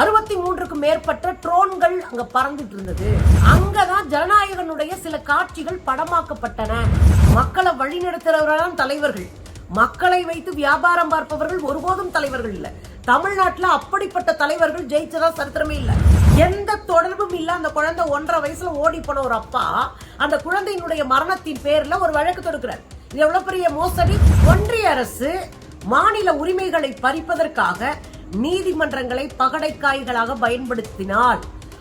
அறுபத்தி மூன்றுக்கும் மேற்பட்ட ட்ரோன்கள் அங்க பறந்துட்டு இருந்தது. அங்கதான் ஜனநாயகனுடைய சில காட்சிகள் படமாக்கப்பட்டன. மக்களை வழிநடத்துறவர்கள் தலைவர்கள். மக்களை வைத்து வியாபாரம் பார்ப்பவர்கள் ஒருபோதும் தலைவர்கள் இல்ல. தமிழ்நாட்டுல அப்படிப்பட்ட தலைவர்கள் ஜெயிச்சதா சரித்திரமே இல்ல. எந்த தொடர்பும் இல்ல. அந்த குழந்தை ஒன்றரை வயசுல ஓடி போன ஒரு அப்பா அந்த குழந்தையினுடைய மரணத்தின் பேர்ல ஒரு வழக்கு தொடுக்கிறார். இது எவ்வளவு பெரிய மோசடி? ஒன்றிய அரசு மாநில உரிமைகளை பறிப்பதற்காக நீதிமன்றங்களை பகடைக்காய்களாக பயன்படுத்தினால்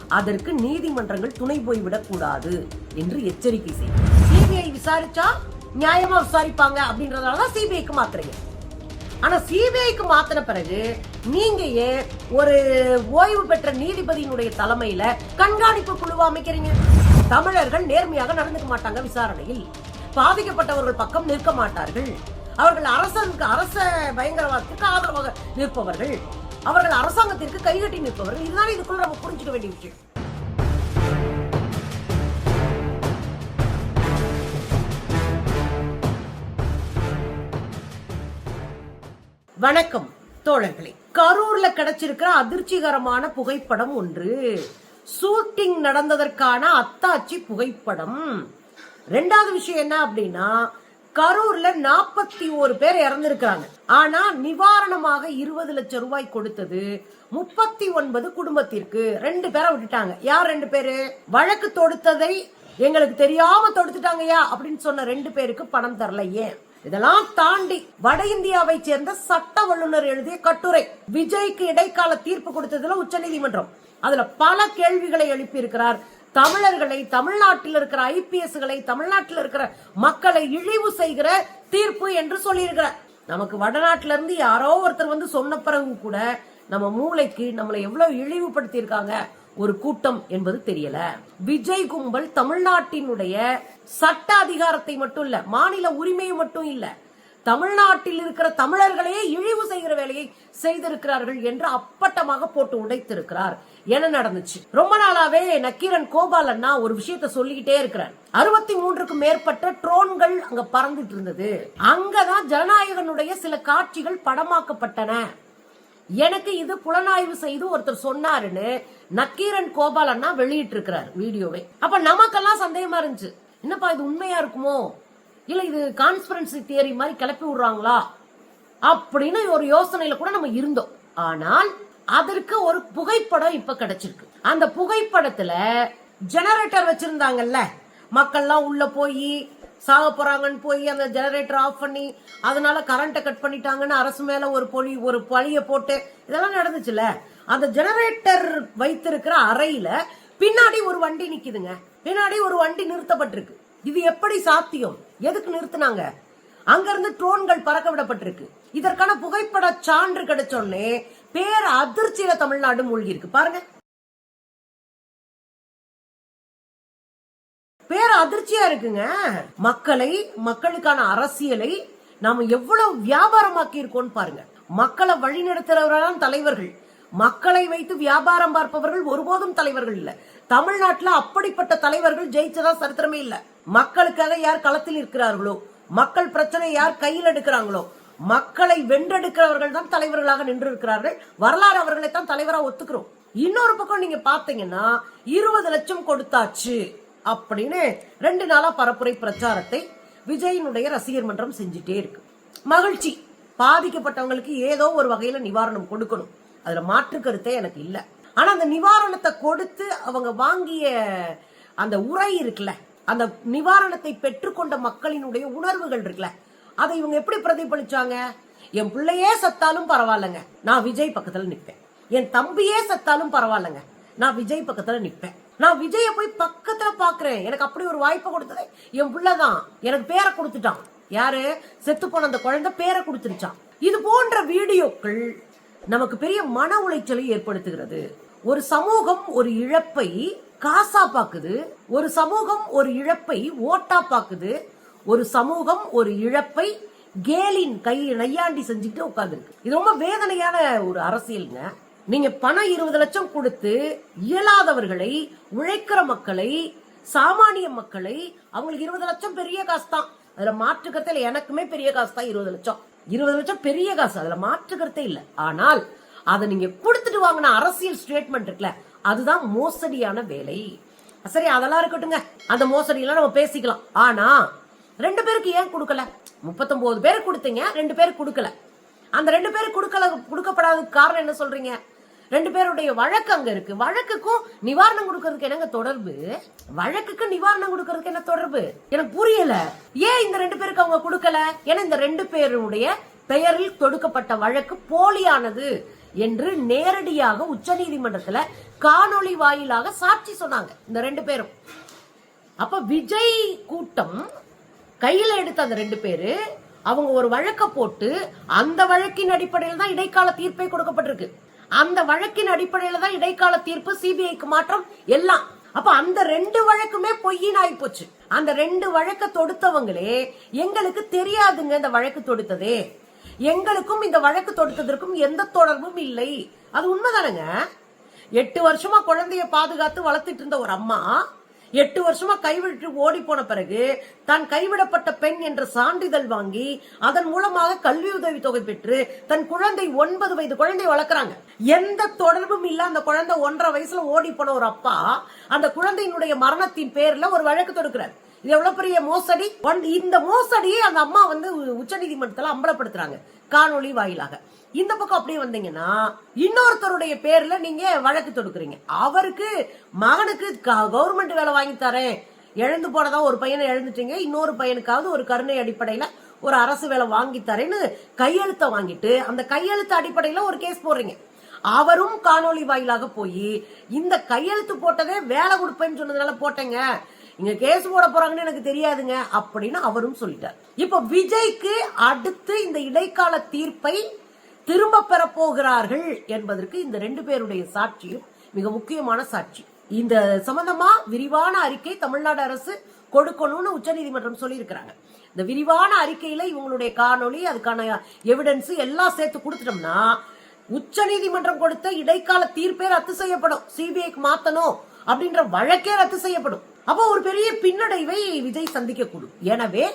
அதற்கு நீதிமன்றங்கள் துணை போய்விடக் கூடாது என்று எச்சரிக்கை செய்யும் சிபிஐ விசாரிச்சா நியாயமா விசாரிப்பாங்க அப்படின்றதாலதான் சிபிஐக்கு மாத்துறீங்க. ஆனா சிபிஐக்கு மாத்தின பிறகு நீங்க ஏன் ஒரு ஓய்வு பெற்ற நீதிபதியினுடைய தலைமையில கண்காணிப்பு குழுவை அமைக்கிறீங்க? தமிழர்கள் நேர்மையாக நடந்துக்க மாட்டாங்க விசாரணையில். பாதிக்கப்பட்டவர்கள் பக்கம் நிற்க மாட்டார்கள். அவர்கள் அரசனுக்கு அரச பயங்கரவாதத்திற்கு ஆதரவாக நிற்பவர்கள். அவர்கள் அரசாங்கத்திற்கு கைகட்டி நிற்பவர்கள். இதுதான் இதுக்குள்ள நம்ம புரிஞ்சுக்க வேண்டிய விஷயம். வணக்கம் தோழர்களே. கரூர்ல கிடைச்சிருக்கிற அதிர்ச்சிகரமான புகைப்படம் ஒன்று. ஷூட்டிங் நடந்ததற்கான அத்தாட்சி புகைப்படம். ரெண்டாவது விஷயம் என்ன அப்படின்னா கரூர்ல நாற்பத்தி ஒரு பேர் இறந்திருக்கிறாங்க. ஆனா நிவாரணமாக இருபது லட்சம் ரூபாய் கொடுத்தது முப்பத்தி ஒன்பது குடும்பத்திற்கு. ரெண்டு பேரை விட்டுட்டாங்க. யார் ரெண்டு பேரு? வழக்கு தொடுத்ததை எங்களுக்கு தெரியாம தொடுத்துட்டாங்கயா அப்படின்னு சொன்ன ரெண்டு பேருக்கு பணம் தரல ஏன்? இதெல்லாம் தாண்டி வட இந்தியாவை சேர்ந்த சட்ட வல்லுநர் எழுதிய கட்டுரை. விஜய்க்கு இடைக்கால தீர்ப்பு கொடுத்ததுல உச்சநீதிமன்றம். அதுல பல கேள்விகளை எழுப்பி இருக்கிறார் தமிழர்களை தமிழ்நாட்டில் இருக்கிற ஐபிஎஸ்களை தமிழ்நாட்டில் இருக்கிற மக்களை இழிவு செய்கிற தீர்ப்பு என்று சொல்லியிருக்கிறார். நமக்கு வடநாட்டுல இருந்து யாரோ ஒருத்தர் வந்து சொன்ன பிறகு கூட நம்ம மூளைக்கு நம்மளை எவ்வளவு இழிவுபடுத்தி இருக்காங்க ஒரு கூட்டம் என்பது தெரியல. விஜய் கும்பல் தமிழ்நாட்டினுடைய சட்ட அதிகாரத்தை மட்டும் இல்ல மாநில உரிமையை மட்டும் இல்லை தமிழ்நாட்டில் இருக்கிற தமிழர்களையே இழிவு செய்கிற வேலையை செய்திருக்கிறார்கள் என்று அப்பட்டமாக போட்டு உடைத்திருக்கிறார். என்ன நடந்துச்சு? ரொம்ப நாளாவே நக்கீரன் கோபால் அண்ணா ஒரு விஷயத்த சொல்லிக்கிட்டே இருக்கிறார். அறுபத்தி மூன்றுக்கும் மேற்பட்ட ட்ரோன்கள் அங்க பறந்துட்டு இருந்தது. அங்கதான் ஜனநாயகனுடைய சில காட்சிகள் படமாக்கப்பட்டன. எனக்கு இது புலனாய்வு செய்து ஒருத்தர் சொன்னாருன்னு நக்கீரன் கோபால் அண்ணா வெளியிட்டு இருக்கிறார் வீடியோவை. அப்ப நமக்கெல்லாம் சந்தேகமா இருந்துச்சு. என்னப்பா இது உண்மையா இருக்குமோ? இல்ல இது கான்ஸ்பரன்சி தியரி மாதிரி கிளப்பி விடுறாங்களா? அப்படின்னு ஒரு யோசனையில கூட நம்ம இருந்தோம். ஆனால் அதற்கு ஒரு புகைப்படம் இப்ப கிடைச்சிருக்கு. அந்த புகைப்படத்துல ஜெனரேட்டர் வச்சிருந்தாங்கல்ல? மக்கள்லாம் உள்ள போய் சாக போறாங்கன்னு போய் அந்த ஜெனரேட்டர் ஆஃப் பண்ணி அதனால கரண்ட்டை கட் பண்ணிட்டாங்கன்னு அரசு மேல ஒரு பொழி ஒரு பழிய போட்டு இதெல்லாம் நடந்துச்சுல அந்த ஜெனரேட்டர் வைத்திருக்கிற அறையில பின்னாடி ஒரு வண்டி நிக்குதுங்க. பின்னாடி ஒரு வண்டி நிறுத்தப்பட்டிருக்கு. இது எப்படி சாத்தியம்? எதுக்கு நிறுத்தினாங்க? அங்கிருந்து ட்ரோன்கள் பறக்க விடப்பட்டிருக்கு. இதற்கான புகைப்பட சான்று கிடைச்சோடனே பேர் அதிர்ச்சியில தமிழ்நாடு மூழ்கி இருக்கு பாருங்க. பேர் அதிர்ச்சியா இருக்குங்க. மக்களை மக்களுக்கான அரசியலை நாம எவ்வளவு வியாபாரமாக்கி இருக்கோம்னு பாருங்க. மக்களை வழிநடத்துறவர்கள் தலைவர்கள். மக்களை வைத்து வியாபாரம் பார்ப்பவர்கள் ஒருபோதும் தலைவர்கள் இல்ல. தமிழ்நாட்டுல அப்படிப்பட்ட தலைவர்கள் ஜெயிச்சதா சரித்திரமே இல்ல. மக்களுக்காக யார் களத்தில் இருக்கிறார்களோ மக்கள் பிரச்சனை யார் கையில் எடுக்கிறாங்களோ மக்களை வென்றெடுக்கிறவர்கள் தான் தலைவர்களாக நின்று இருக்கிறார்கள் வரலாறு அவர்களை தான் தலைவரா ஒத்துக்கிறோம். இன்னொரு பக்கம் நீங்க பாத்தீங்கன்னா இருபது லட்சம் கொடுத்தாச்சு அப்படின்னு ரெண்டு நாளா பரப்புரை பிரச்சாரத்தை விஜயினுடைய ரசிகர் மன்றம் செஞ்சுட்டே இருக்கு. மகிழ்ச்சி. பாதிக்கப்பட்டவங்களுக்கு ஏதோ ஒரு வகையில நிவாரணம் கொடுக்கணும். அதுல மாற்று கருத்தே எனக்கு இல்ல. ஆனா அந்த நிவாரணத்தை கொடுத்து அவங்க வாங்கிய அந்த உரை இருக்குல்ல அந்த நிவாரணத்தை பெற்றுக்கொண்ட மக்களினுடைய உணர்வுகள் இருக்குல்ல அதை இவங்க எப்படி பிரதிபலிச்சாங்க? என் பிள்ளையே சத்தாலும் பரவாயில்லைங்க நான் விஜய் பக்கத்துல நிற்பேன் என் தம்பியே சத்தாலும் பரவாயில்லைங்க நான் விஜய் பக்கத்துல நிற்பேன் நான் விஜய போய் பக்கத்துல பாக்குறேன் எனக்கு அப்படி ஒரு வாய்ப்பை கொடுத்தது என் பிள்ளைதான். எனக்கு பேரை கொடுத்துட்டான். யாரு? செத்து போன அந்த குழந்தை பேரை கொடுத்துருச்சான். இது போன்ற வீடியோக்கள் நமக்கு பெரிய மன உளைச்சலை ஏற்படுத்துகிறது. ஒரு சமூகம் ஒரு இழப்பை காசா பாக்குது ஒரு சமூகம் ஒரு இழப்பை ஓட்டா பாக்குது ஒரு சமூகம் ஒரு இழப்பை கேலின் கை நையாண்டி செஞ்சுட்டு உட்காந்துருக்கு இது ரொம்ப வேதனையான ஒரு அரசியலுங்க. நீங்க பணம் இருபது லட்சம் கொடுத்து இயலாதவர்களை உழைக்கிற மக்களை சாமானிய மக்களை அவங்களுக்கு இருபது லட்சம் பெரிய காசு தான். அதுல மாற்றுக்கத்தில் எனக்குமே பெரிய காசு தான் இருபது லட்சம். இருபது லட்சம் பெரிய காசு. அதுல மாற்றுக்கருத்தே இல்ல. ஆனால் அதை நீங்க கொடுத்துட்டு வாங்கின அரசியல் ஸ்டேட்மெண்ட் இருக்குல்ல அதுதான் மோசடியான வேலை. சரி அதெல்லாம் இருக்கட்டுங்க அந்த மோசடியெல்லாம் நம்ம பேசிக்கலாம். ஆனா ரெண்டு பேருக்கு ஏன் கொடுக்கல? முப்பத்தொன்பது பேர் கொடுத்தீங்க ரெண்டு பேர் கொடுக்கல. அந்த ரெண்டு பேருக்கு கொடுக்கல கொடுக்கப்படாததுக்கு காரணம் என்ன சொல்றீங்க? ரெண்டு பேருடைய வழக்கு அங்க இருக்கு. வழக்குக்கும் நிவாரணம் கொடுக்கறதுக்கு என்னங்க தொடர்பு? வழக்குக்கு நிவாரணம் கொடுக்கறதுக்கு என்ன தொடர்பு? எனக்கு புரியல. ஏன் இந்த ரெண்டு பேருக்கு அவங்க கொடுக்கல? ஏன்னா இந்த ரெண்டு பேருடைய பெயரில் தொடுக்கப்பட்ட வழக்கு போலியானது என்று நேரடியாக உச்சநீதிமன்றத்துல காணொளி வாயிலாக சாட்சி சொன்னாங்க இந்த ரெண்டு பேரும். அப்ப விஜய் கூட்டம் கையில எடுத்த அந்த ரெண்டு பேரு அவங்க ஒரு வழக்க போட்டு அந்த வழக்கின் அடிப்படையில் தான் இடைக்கால தீர்ப்பே கொடுக்கப்பட்டிருக்கு. அந்த வழக்கின் அடிப்படையில தான் இடைக்கால தீர்ப்பு சிபிஐக்கு மாற்றம் எல்லாம். அப்ப அந்த ரெண்டு வழக்குமே பொய்யின் ஆகி போச்சு. அந்த ரெண்டு வழக்க தொடுத்தவங்களே எங்களுக்கு தெரியாதுங்க இந்த வழக்கு தொடுத்ததே. எங்களுக்கும் இந்த வழக்கு தொடுத்ததற்கும் எந்த தொடர்பும் இல்லை. அது உண்மைதானங்க? எட்டு வருஷமா குழந்தைய பாதுகாத்து வளர்த்துட்டு இருந்த ஒரு அம்மா எட்டு வருஷமா கைவிட்டு ஓடி போன பிறகு தான் கைவிடப்பட்ட பெண் என்ற சான்றிதழ் வாங்கி அதன் மூலமாக கல்வி உதவி தொகை பெற்று தன் குழந்தை ஒன்பது வயது குழந்தை வளர்க்குறாங்க. எந்த தொடர்பும் இல்ல அந்த குழந்தை ஒன்றரை வயசுல ஓடி போன ஒரு அப்பா அந்த குழந்தையினுடைய மரணத்தின் பேர்ல ஒரு வழக்கு தொடுக்கிறார். இது எவ்வளவு பெரிய மோசடி? ஒன்- இந்த மோசடியை அந்த அம்மா வந்து உச்சநீதிமன்றத்துல அம்பலப்படுத்துறாங்க. காணொளி வாயிலாக. இந்த பக்கம் அப்படியே வந்தீங்கன்னா இன்னொருத்தருடைய பேர்ல நீங்க வழக்கு தொடுக்குறீங்க. அவருக்கு மகனுக்கு கவர்மெண்ட் வேலை வாங்கி தரேன். இழந்து போனதா ஒரு பையனை இழந்துட்டீங்க இன்னொரு பையனுக்காவது ஒரு கருணை அடிப்படையில ஒரு அரசு வேலை வாங்கி தரேன்னு கையெழுத்த வாங்கிட்டு அந்த கையெழுத்து அடிப்படையில ஒரு கேஸ் போடுறீங்க. அவரும் காணொளி வாயிலாக போய் இந்த கையெழுத்து போட்டதே வேலை கொடுப்பேன்னு சொன்னதுனால போட்டேங்க. இங்க கேஸ் போட போறாங்கன்னு எனக்கு தெரியாதுங்க அப்படின்னு அவரும் சொல்லிட்டார். இப்ப விஜய்க்கு அடுத்து இந்த இடைக்கால தீர்ப்பை திரும்ப பெறப்போகிறார்கள் என்பதற்கு இந்த ரெண்டு பேருடைய சாட்சியும் மிக முக்கியமான சாட்சி. இந்த சம்பந்தமா விரிவான அறிக்கை தமிழ்நாடு அரசு கொடுக்கணும்னு உச்சநீதிமன்றம் சொல்லியிருக்கிறாங்க. இந்த விரிவான அறிக்கையில இவங்களுடைய காணொளி அதுக்கான எவிடன்ஸ் எல்லாம் சேர்த்து கொடுத்துட்டோம்னா உச்சநீதிமன்றம் கொடுத்த இடைக்கால தீர்ப்பே ரத்து செய்யப்படும். சிபிஐக்கு மாத்தணும் அப்படின்ற வழக்கே ரத்து செய்யப்படும். அப்போ ஒரு பெரிய பின்னடைவை விஜய் சந்திக்க கூடும் எனவே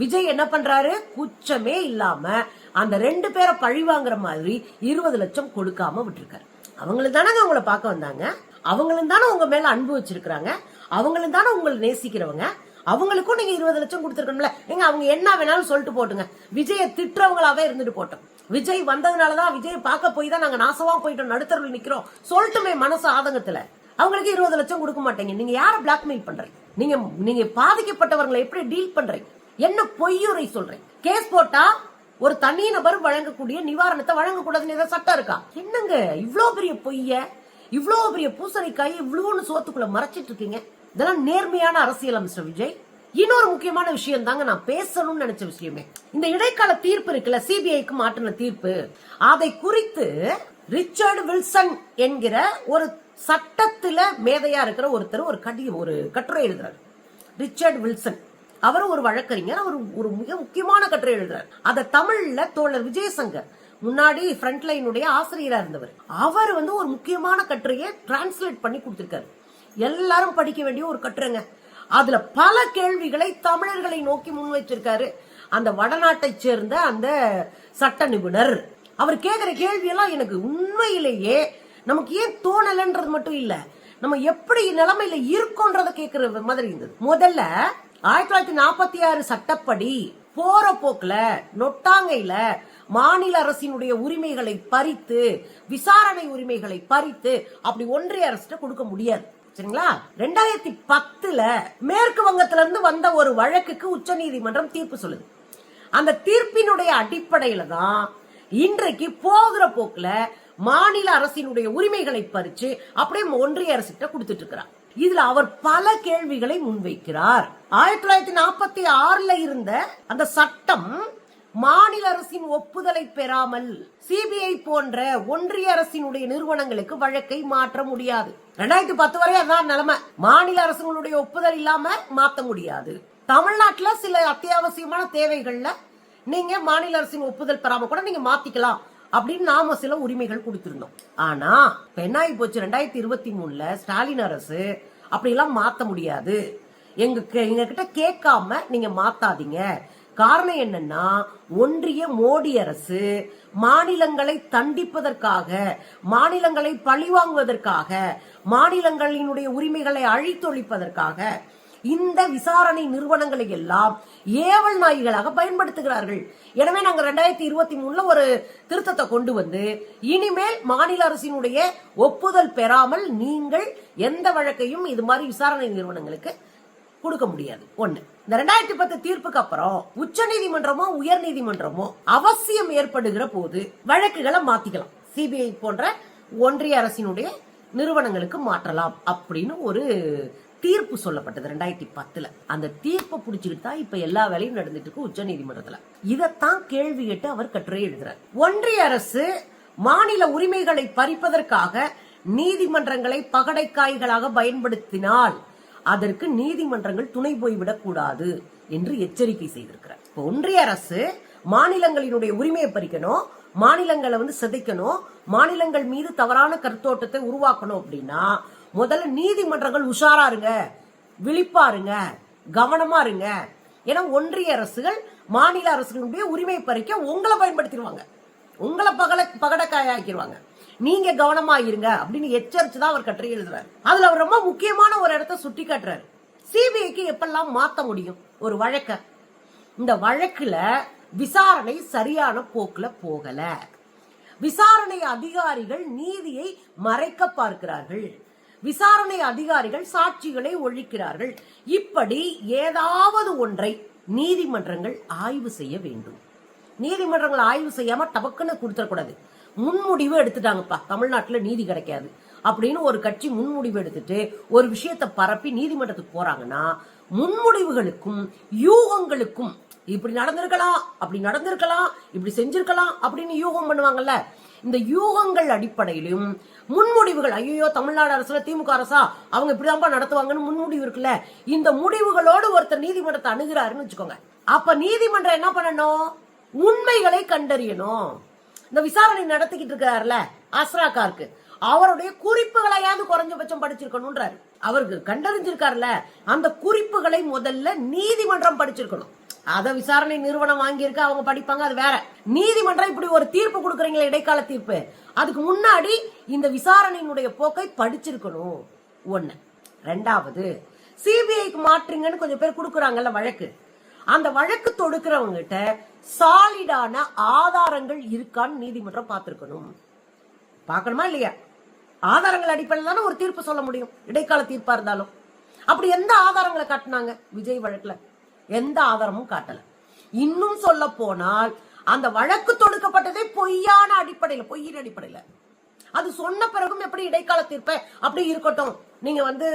விஜய் என்ன பண்றாரு? குச்சமே இல்லாம அந்த ரெண்டு பேரை பழி வாங்குற மாதிரி இருபது லட்சம் கொடுக்காம விட்டுருக்காரு. அவங்களும் தானே உங்களை பார்க்க வந்தாங்க. அவங்களும் தானே உங்க மேல அன்பு வச்சிருக்கிறாங்க. அவங்களும் தானே உங்களை நேசிக்கிறவங்க. அவங்களுக்கும் நீங்க இருபது லட்சம் கொடுத்துருக்கணும்ல. நீங்க அவங்க என்ன வேணாலும் சொல்லிட்டு போட்டுங்க. விஜய திட்டுறவங்களாவே இருந்துட்டு போட்டோம். விஜய் வந்ததுனாலதான் விஜய் பார்க்க போய் தான் நாங்க நாசமா போயிட்டோம் நடுத்தரவில் நிக்கிறோம். சொல்லட்டுமே மனசு ஆதங்கத்துல. அவங்களுக்கு இருபது லட்சம் கொடுக்க மாட்டேங்க. நீங்க யார பிளாக்மெயில் பண்றீங்க? நீங்க நீங்க பாதிக்கப்பட்டவர்களை எப்படி டீல் பண்றீங்க? என்ன பொய்யுரை சொல்றேன்? கேஸ் போட்டா ஒரு தனி நபர் வழங்கக்கூடிய நிவாரணத்தை வழங்கக்கூடாதுன்னு ஏதாவது சட்டம் இருக்கா? என்னங்க இவ்வளோ பெரிய பொய்ய? இவ்வளோ பெரிய பூசணிக்காய் இவ்வளோன்னு சோத்துக்குள்ள மறைச்சிட்டு இருக்கீங்க? இதெல்லாம் நேர்மையான அரசியல் மிஸ்டர் விஜய்? இன்னொரு முக்கியமான விஷயம் தாங்க நான் பேசணும்னு நினைச்ச விஷயமே. இந்த இடைக்கால தீர்ப்பு இருக்குல்ல சிபிஐக்கு மாற்றின தீர்ப்பு. அதை குறித்து ரிச்சர்டு வில்சன் என்கிற ஒரு சட்டத்துல மேதையா இருக்கிற ஒருத்தர் ஒரு கடி ஒரு கட்டுரை எழுதுறாரு. Richard Wilson. அவர் ஒரு வழக்கறிஞர் அவர் ஒரு மிக முக்கியமான கட்டுரை எழுதுறார். அத தமிழ்ல தோழர் விஜயசங்கர் முன்னாடி ஃப்ரண்ட் லைனுடைய ஆசிரியரா இருந்தவர். அவர் வந்து ஒரு முக்கியமான கட்டுரையை டிரான்ஸ்லேட் பண்ணி கொடுத்திருக்காரு. எல்லாரும் படிக்க வேண்டிய ஒரு கட்டுரைங்க. அதுல பல கேள்விகளை தமிழர்களை நோக்கி முன்வைச்சிருக்காரு அந்த வடநாட்டை சேர்ந்த அந்த சட்ட நிபுணர். அவர் கேட்கிற கேள்வியெல்லாம் எனக்கு உண்மையிலேயே நமக்கு ஏன் தோணலன்றது மட்டும் இல்ல நம்ம எப்படி நிலைமையில இருக்கோன்றத கேக்குற மாதிரி இருந்தது. முதல்ல ஆயிரத்தி தொள்ளாயிரத்தி நாற்பத்தி ஆறு சட்டப்படி போற போக்குல நொட்டாங்கையில மாநில அரசினுடைய உரிமைகளை பறித்து விசாரணை உரிமைகளை பறித்து அப்படி ஒன்றிய அரசு கொடுக்க முடியாது. சரிங்களா? ரெண்டாயிரத்தி பத்துல மேற்கு வங்கத்துல இருந்து வந்த ஒரு வழக்குக்கு உச்சநீதிமன்றம் தீர்ப்பு சொல்லுது. அந்த தீர்ப்பினுடைய அடிப்படையில தான் இன்றைக்கு போகிற போக்குல மாநில அரசினுடைய உரிமைகளை பறிச்சு அப்படியே ஒன்றிய அரசிட்ட கொடுத்துட்டு இருக்கிறான் இதுல அவர் பல கேள்விகளை முன்வைக்கிறார். ஆயிரத்தி தொள்ளாயிரத்தி நாற்பத்தி ஆறுல இருந்த அந்த சட்டம் மாநில அரசின் ஒப்புதலை பெறாமல் சிபிஐ போன்ற ஒன்றிய அரசினுடைய நிறுவனங்களுக்கு வழக்கை மாற்ற முடியாது. ரெண்டாயிரத்தி பத்து வரை அதான் நிலைமை. மாநில அரசுகளுடைய ஒப்புதல் இல்லாம மாத்த முடியாது. தமிழ்நாட்டுல சில அத்தியாவசியமான தேவைகள்ல நீங்க மாநில அரசின் ஒப்புதல் பெறாம கூட நீங்க மாத்திக்கலாம். அப்படின்னு நாம சில உரிமைகள் கொடுத்திருந்தோம். ஆனா பெண்ணாகி போச்சு ரெண்டாயிரத்தி இருபத்தி மூணுல ஸ்டாலின் அரசு அப்படிலாம் மாத்த முடியாது. எங்க எங்க கிட்ட கேட்காம நீங்க மாத்தாதீங்க. காரணம் என்னன்னா ஒன்றிய மோடி அரசு மாநிலங்களை தண்டிப்பதற்காக மாநிலங்களை பழிவாங்குவதற்காக மாநிலங்களினுடைய உரிமைகளை அழித்தொழிப்பதற்காக இந்த விசாரணை நிறுவனங்களை எல்லாம் ஏவல் நாய்களாக பயன்படுத்துகிறார்கள். எனவே நாங்கள் ரெண்டாயிரத்தி இருபத்தி மூணுல ஒரு திருத்தத்தை கொண்டு வந்து இனிமேல் மாநில அரசினுடைய ஒப்புதல் பெறாமல் நீங்கள் எந்த வழக்கையும் இது மாதிரி விசாரணை நிறுவனங்களுக்கு கொடுக்க முடியாது. ஒண்ணு. இந்த ரெண்டாயிரத்தி பத்து தீர்ப்புக்கு அப்புறம் உச்ச நீதிமன்றமோ உயர் நீதிமன்றமோ அவசியம் ஏற்படுகிற போது வழக்குகளை மாத்திக்கலாம். சிபிஐ போன்ற ஒன்றிய அரசினுடைய நிறுவனங்களுக்கு மாற்றலாம் அப்படின்னு ஒரு தீர்ப்பு சொல்லப்பட்டது ரெண்டாயிரத்தி பத்துல. அந்த தீர்ப்பை புடிச்சுக்கிட்டு தான் இப்ப எல்லா வேலையும் நடந்துட்டு இருக்கு உச்ச நீதிமன்றத்துல இதைத்தான் கேள்வி கேட்டு அவர் கட்டுரை எழுதுறார். ஒன்றிய அரசு மாநில உரிமைகளை பறிப்பதற்காக நீதிமன்றங்களை பகடைக்காய்களாக பயன்படுத்தினால் அதற்கு நீதிமன்றங்கள் துணை போய்விடக் கூடாது என்று எச்சரிக்கை செய்திருக்கிறார். ஒன்றிய அரசு மாநிலங்களினுடைய உரிமையை பறிக்கணும் மாநிலங்களை வந்து சிதைக்கணும் மாநிலங்கள் மீது தவறான கருத்தோட்டத்தை உருவாக்கணும் அப்படின்னா முதல்ல நீதிமன்றங்கள் உஷாரா இருங்க விழிப்பா இருங்க கவனமா இருங்க. ஏன்னா ஒன்றிய அரசுகள் மாநில அரசுகளுடைய உரிமை பறிக்க உங்களை பயன்படுத்திடுவாங்க. உங்களை பகல பகடக்காயாக்கிடுவாங்க. நீங்க கவனமா இருங்க அப்படின்னு எச்சரிச்சு தான் அவர் கட்டுரை எழுதுறாரு. அதுல அவர் ரொம்ப முக்கியமான ஒரு இடத்த சுட்டி காட்டுறாரு. சிபிஐக்கு எப்பெல்லாம் மாத்த முடியும்? ஒரு வழக்க. இந்த வழக்குல விசாரணை சரியான போக்குல போகல. விசாரணை அதிகாரிகள் நீதியை மறைக்க பார்க்கிறார்கள். விசாரணை அதிகாரிகள் சாட்சிகளை ஒழிக்கிறார்கள். இப்படி ஏதாவது ஒன்றை நீதிமன்றங்கள் ஆய்வு செய்ய வேண்டும். நீதிமன்றங்கள் ஆய்வு செய்யாம டபக்குன்னு கொடுத்துடக்கூடாது முன்முடிவு எடுத்துட்டாங்கப்பா. தமிழ்நாட்டில் நீதி கிடைக்காது. அப்படின்னு ஒரு கட்சி முன்முடிவு எடுத்துட்டு ஒரு விஷயத்தை பரப்பி நீதிமன்றத்துக்கு போறாங்கன்னா முன்முடிவுகளுக்கும் யூகங்களுக்கும் இப்படி நடந்திருக்கலாம் அப்படி நடந்திருக்கலாம் இப்படி செஞ்சிருக்கலாம் அப்படின்னு யூகம் பண்ணுவாங்கல்ல இந்த யூகங்கள் அடிப்படையிலும் முன்முடிவுகள் ஐயோ தமிழ்நாடு அரசுல திமுக அரசா அவங்க இப்படிதான்ப்பா நடத்துவாங்கன்னு முன்முடிவு இருக்குல்ல? இந்த முடிவுகளோடு ஒருத்தர் நீதிமன்றத்தை அணுகிறாருன்னு வச்சுக்கோங்க. அப்ப நீதிமன்றம் என்ன பண்ணணும்? உண்மைகளை கண்டறியணும். இந்த விசாரணை நடத்திக்கிட்டு இருக்காருல அஸ்ராக்காருக்கு அவருடைய குறிப்புகளையாவது குறைஞ்சபட்சம் படிச்சிருக்கணும்ன்றாரு. அவருக்கு கண்டறிஞ்சிருக்காருல அந்த குறிப்புகளை முதல்ல நீதிமன்றம் படிச்சிருக்கணும். அதை விசாரணை நிறுவனம் வாங்கியிருக்கு அவங்க படிப்பாங்க அது வேற. நீதிமன்றம் இப்படி ஒரு தீர்ப்பு கொடுக்குறீங்களா இடைக்கால தீர்ப்பு. அதுக்கு முன்னாடி இந்த விசாரணையினுடைய போக்கை படிச்சிருக்கணும். ஒண்ணு. ரெண்டாவது சிபிஐக்கு மாற்றுங்கன்னு கொஞ்சம் பேர் கொடுக்குறாங்கல்ல வழக்கு. அந்த வழக்கு தொடுக்கிறவங்ககிட்ட சாலிடான ஆதாரங்கள் இருக்கான்னு நீதிமன்றம் பார்த்துருக்கணும். பார்க்கணுமா இல்லையா? ஆதாரங்கள் அடிப்படையில் தானே ஒரு தீர்ப்பு சொல்ல முடியும் இடைக்கால தீர்ப்பா இருந்தாலும். அப்படி எந்த ஆதாரங்களை காட்டினாங்க? விஜய் வழக்குல. எந்த ஆதாரமும் காட்டல. இன்னும் சொல்ல போனால் அந்த வழக்கு தொடுக்கப்பட்டதே பொய்யான அடிப்படையில பொய்யின் அடிப்படையில. அது சொன்ன பிறகும் எப்படி இடைக்கால தீர்ப்பை அப்படி இருக்கட்டும். நீங்க வந்து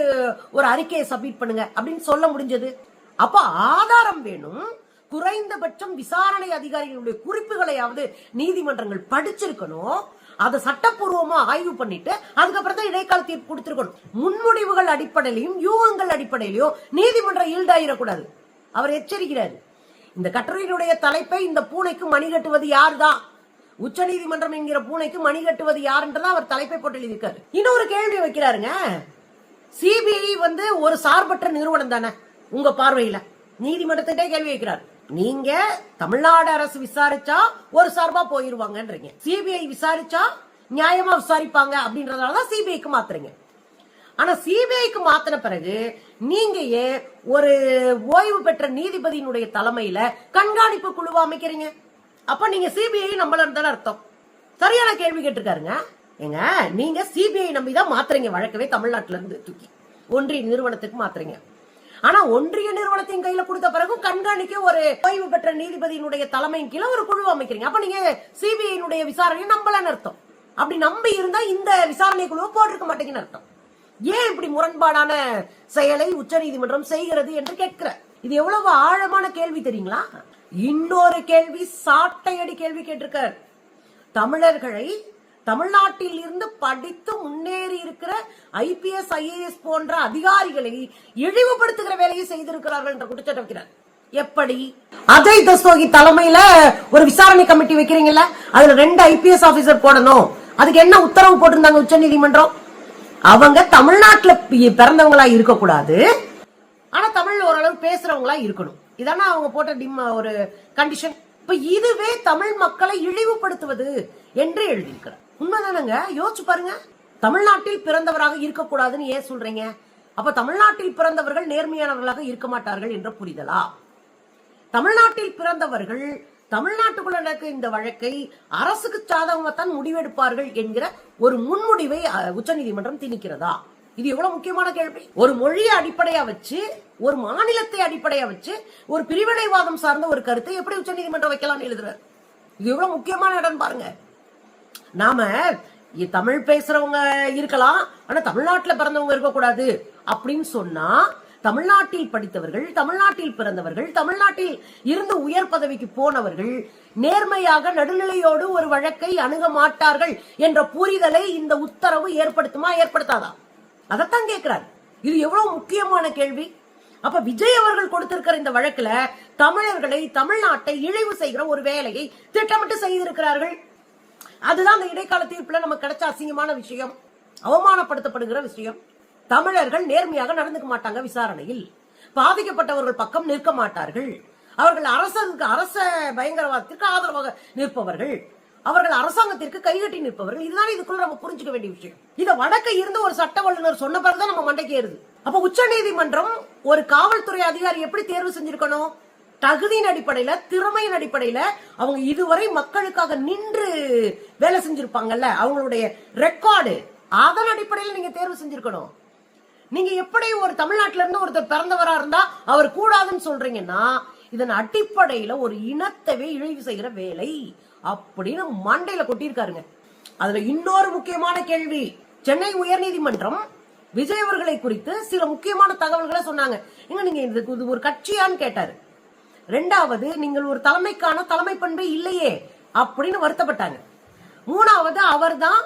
ஒரு அறிக்கையை சப்மிட் பண்ணுங்க அப்படின்னு சொல்ல முடிஞ்சது. அப்ப ஆதாரம் வேணும். குறைந்தபட்சம் விசாரணை அதிகாரிகளுடைய குறிப்புகளையாவது நீதிமன்றங்கள் படிச்சிருக்கணும். அதை சட்டப்பூர்வமா ஆய்வு பண்ணிட்டு அதுக்கப்புறம் தான் இடைக்கால தீர்ப்பு கொடுத்திருக்கணும். முன்முடிவுகள் அடிப்படையிலையும் யூகங்கள் அடிப்படையிலையும் நீதிமன்றம் ஈல்டாயிடக்கூடாது அவர் எச்சரிக்கிறார். இந்த கட்டுரையினுடைய தலைப்பை இந்த பூனைக்கு மணி கட்டுவது யாருதான் உச்ச நீதிமன்றம் என்கிற பூனைக்கு மணி கட்டுவது யாருன்றதா அவர் தலைப்பை போட்டு எழுதியிருக்காரு. இன்னொரு கேள்வி வைக்கிறாருங்க. சிபிஐ வந்து ஒரு சார்பற்ற நிறுவனம் தானே உங்க பார்வையில? நீதிமன்றத்திட்டே கேள்வி வைக்கிறார். நீங்க தமிழ்நாடு அரசு விசாரிச்சா ஒரு சார்பா போயிருவாங்கன்றீங்க. சிபிஐ விசாரிச்சா நியாயமா விசாரிப்பாங்க அப்படின்றதுனாலதான் சிபிஐக்கு மாத்துறீங்க. ஆனா சிபிஐக்கு மாத்தின பிறகு நீங்க ஏன் ஒரு ஓய்வு பெற்ற நீதிபதியினுடைய தலைமையில கண்காணிப்பு குழுவை அமைக்கிறீங்க? அப்ப நீங்க சிபிஐ நம்மள தானே அர்த்தம். சரியான கேள்வி கேட்டிருக்காருங்க. ஏங்க நீங்க சிபிஐ நம்பி தான் மாத்துறீங்க வழக்கவே தமிழ்நாட்டுல இருந்து தூக்கி. ஒன்றிய நிறுவனத்துக்கு மாத்துறீங்க. ஆனா ஒன்றிய நிறுவனத்தின் கையில கொடுத்த பிறகு கண்காணிக்க ஒரு ஓய்வு பெற்ற நீதிபதியினுடைய தலைமையின் கீழே ஒரு குழு அமைக்கிறீங்க. அப்ப நீங்க சிபிஐனுடைய விசாரணையை நம்பலன்னு அர்த்தம். அப்படி நம்பி இருந்தா இந்த விசாரணை குழுவை போட்டிருக்க மாட்டீங்கன்னு அர்த்தம். ஏன் இப்படி முரண்பாடான செயலை உச்சநீதிமன்றம் செய்கிறது என்று கேட்கிற இது எவ்வளவு ஆழமான கேள்வி தெரியுங்களா? இன்னொரு கேள்வி சாட்டையடி கேள்வி கேட்டிருக்கார். தமிழர்களை தமிழ்நாட்டில் இருந்து படித்து முன்னேறி இருக்கிற ஐபிஎஸ் ஐஏஎஸ் போன்ற அதிகாரிகளை இழிவுபடுத்துகிற வேலையை செய்திருக்கிறார்கள் என்ற குற்றச்சாட்டு வைக்கிறார். எப்படி? அஜய் தஸ்தோகி தலைமையில ஒரு விசாரணை கமிட்டி வைக்கிறீங்கல்ல? அதுல ரெண்டு ஐபிஎஸ் ஆபீசர் போடணும். அதுக்கு என்ன உத்தரவு போட்டிருந்தாங்க உச்சநீதிமன்றம் அவங்க தமிழ்நாட்டுல பிறந்தவங்களா இருக்கக்கூடாது. ஆனா தமிழ்ல ஓரளவு பேசுறவங்களா இருக்கணும். இதானே அவங்க போட்ட டிம் ஒரு கண்டிஷன் இப்ப இதுவே தமிழ் மக்களை இழிவுபடுத்துவது என்று எழுதியிருக்கிறார். உண்மைதானங்க? யோசிச்சு பாருங்க. தமிழ்நாட்டில் பிறந்தவராக இருக்கக்கூடாதுன்னு ஏன் சொல்றீங்க? அப்ப தமிழ்நாட்டில் பிறந்தவர்கள் நேர்மையானவர்களாக இருக்க மாட்டார்கள் என்ற புரிதலா? தமிழ்நாட்டில் பிறந்தவர்கள் தமிழ்நாட்டுக்குள்ள நடக்க இந்த வழக்கை அரசுக்கு சாதகமாகத்தான் முடிவெடுப்பார்கள் என்கிற ஒரு முன்முடிவை உச்சநீதிமன்றம் திணிக்கிறதா? இது எவ்வளவு முக்கியமான கேள்வி. ஒரு மொழியை அடிப்படையா வச்சு ஒரு மாநிலத்தை அடிப்படையா வச்சு ஒரு பிரிவினைவாதம் சார்ந்த ஒரு கருத்தை எப்படி உச்சநீதிமன்றம் வைக்கலாம்னு எழுதுறாரு? இது எவ்வளவு முக்கியமான இடம் பாருங்க. நாம தமிழ் பேசுறவங்க இருக்கலாம் ஆனா தமிழ்நாட்டுல பிறந்தவங்க இருக்கக்கூடாது அப்படின்னு சொன்னா தமிழ்நாட்டில் படித்தவர்கள் தமிழ்நாட்டில் பிறந்தவர்கள் தமிழ்நாட்டில் இருந்து உயர் பதவிக்கு போனவர்கள் நேர்மையாக நடுநிலையோடு ஒரு வழக்கை அணுக மாட்டார்கள் என்ற புரிதலை இந்த உத்தரவு ஏற்படுத்துமா ஏற்படுத்தாதா? அதைத்தான் கேட்கிறார். இது எவ்வளவு முக்கியமான கேள்வி. அப்ப விஜய் அவர்கள் கொடுத்திருக்கிற இந்த வழக்குல தமிழர்களை தமிழ்நாட்டை இழிவு செய்கிற ஒரு வேலையை திட்டமிட்டு செய்திருக்கிறார்கள். அதுதான் அந்த இடைக்கால தீர்ப்புல நமக்கு கிடைச்ச அசிங்கமான விஷயம் அவமானப்படுத்தப்படுகிற விஷயம். தமிழர்கள் நேர்மையாக நடந்துக்க மாட்டாங்க விசாரணையில். பாதிக்கப்பட்டவர்கள் பக்கம் நிற்க மாட்டார்கள். அவர்கள் அரசுக்கு அரச பயங்கரவாதத்திற்கு ஆதரவாக நிற்பவர்கள். அவர்கள் அரசாங்கத்திற்கு கைகட்டி நிற்பவர்கள். இதுதான் இதுக்குள்ள நம்ம புரிஞ்சுக்க வேண்டிய விஷயம். இத வடக்க இருந்து ஒரு சட்ட வல்லுநர் சொன்ன பிறகுதான் நம்ம மண்டைக்கு ஏறுது. அப்ப உச்ச நீதிமன்றம் ஒரு காவல்துறை அதிகாரி எப்படி தேர்வு செஞ்சிருக்கணும்? தகுதியின் அடிப்படையில திறமையின் அடிப்படையில அவங்க இதுவரை மக்களுக்காக நின்று வேலை செஞ்சிருப்பாங்கல்ல அவங்களுடைய ரெக்கார்டு அதன் அடிப்படையில் நீங்க தேர்வு செஞ்சிருக்கணும். நீங்க எப்படி ஒரு தமிழ்நாட்டில இருந்து ஒருத்தர் பிறந்தவரா இருந்தா அவர் கூடாதுன்னு சொல்றீங்கன்னா இதன் அடிப்படையில ஒரு இனத்தவே இழிவு செய்கிற வேலை அப்படின்னு மண்டையில கொட்டியிருக்காருங்க. அதுல இன்னொரு முக்கியமான கேள்வி சென்னை உயர்நீதிமன்றம் விஜய் அவர்களை குறித்து சில முக்கியமான தகவல்களை சொன்னாங்க. எங்க நீங்க இதுக்கு இது ஒரு கட்சியான்னு கேட்டாரு. ரெண்டாவது நீங்கள் ஒரு தலைமைக்கான தலைமை பண்பே இல்லையே அப்படின்னு வருத்தப்பட்டாங்க. மூணாவது அவர்தான்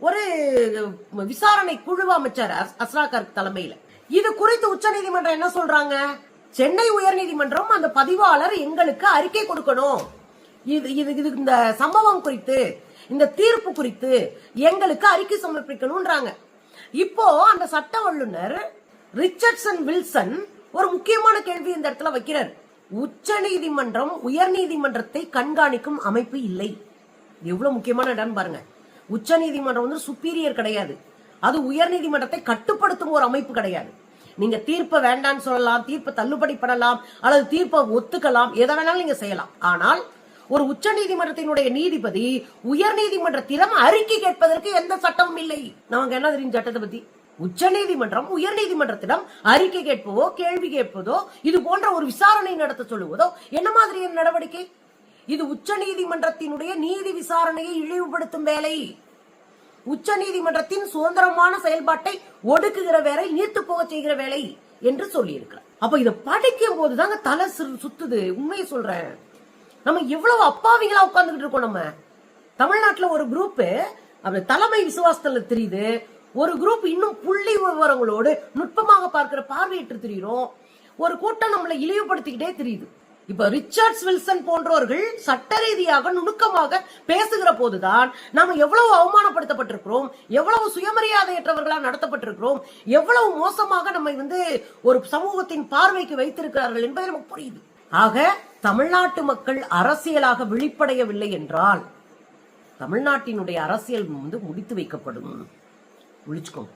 ஒரு விசாரணை குழு அமைச்சர் அஸ்- அஸ்ராகர் தலைமையில. இது குறித்து உச்சநீதிமன்றம் என்ன சொல்றாங்க? சென்னை உயர்நீதிமன்றம் அந்த பதிவாளர் எங்களுக்கு அறிக்கை கொடுக்கணும். இது இது இது இந்த சம்பவம் குறித்து இந்த தீர்ப்பு குறித்து எங்களுக்கு அறிக்கை சமர்ப்பிக்கணும்ன்றாங்க. இப்போ அந்த சட்ட வல்லுனர் ரிச்சர்ட்சன் வில்சன் ஒரு முக்கியமான கேள்வி இந்த இடத்துல வைக்கிறார். உச்ச நீதிமன்றம் உயர் நீதிமன்றத்தை கண்காணிக்கும் அமைப்பு இல்லை. எவ்வளவு முக்கியமான இடம் பாருங்க. உச்ச நீதிமன்றம் வந்து சுப்பீரியர் கிடையாது. அது உயர் நீதிமன்றத்தை கட்டுப்படுத்தும் ஒரு அமைப்பு கிடையாது. நீங்க தீர்ப்பை வேண்டாம்னு சொல்லலாம் தீர்ப்பை தள்ளுபடி பண்ணலாம் அல்லது தீர்ப்பை ஒத்துக்கலாம் எதை வேணாலும் நீங்க செய்யலாம். ஆனால் ஒரு உச்ச நீதிமன்றத்தினுடைய நீதிபதி உயர் நீதிமன்றத்திடம் அறிக்கை கேட்பதற்கு எந்த சட்டமும் இல்லை. நமக்கு என்ன தெரியும் சட்டத்தை பத்தி? உச்ச நீதிமன்றம் உயர் நீதிமன்றத்திடம் அறிக்கை கேட்பதோ கேள்வி கேட்பதோ இது போன்ற ஒரு விசாரணை நடத்த சொல்லுவதோ என்ன மாதிரியான நடவடிக்கை? இது உச்ச நீதிமன்றத்தினுடைய நீதி விசாரணையை இழிவுபடுத்தும் வேலை. உச்ச நீதிமன்றத்தின் சுதந்திரமான செயல்பாட்டை ஒடுக்குகிற வேலை நீர்த்து போக செய்கிற வேலை என்று சொல்லியிருக்கிறார். அப்ப இதை படிக்கும் போதுதாங்க தலை சிறு- சுத்துது. உண்மையை சொல்றேன். நம்ம எவ்வளவு அப்பாவிகளா உட்கார்ந்துகிட்டு இருக்கோம் நம்ம. தமிழ்நாட்டுல ஒரு குரூப் அப்படி தலைமை விசுவாசத்துல தெரியுது. ஒரு குரூப் இன்னும் புள்ளி விவரங்களோடு நுட்பமாக பார்க்கிற பார்வையிட்டு தெரியுறோம். ஒரு கூட்டம் நம்மளை இழிவுபடுத்திக்கிட்டே தெரியுது. இப்ப ரிச்சர்ட்ஸ் வில்சன் போன்றவர்கள் சட்ட ரீதியாக நுணுக்கமாக பேசுகிற போதுதான் நாம் எவ்வளவு அவமானப்படுத்தப்பட்டிருக்கிறோம் எவ்வளவு சுயமரியாதையற்றவர்களாக நடத்தப்பட்டிருக்கிறோம் எவ்வளவு மோசமாக நம்மை வந்து ஒரு சமூகத்தின் பார்வைக்கு வைத்திருக்கிறார்கள் என்பது நமக்கு புரியுது. ஆக தமிழ்நாட்டு மக்கள் அரசியலாக விழிப்படையவில்லை என்றால் தமிழ்நாட்டினுடைய அரசியல் வந்து முடித்து வைக்கப்படும். விழிச்சுக்கோங்க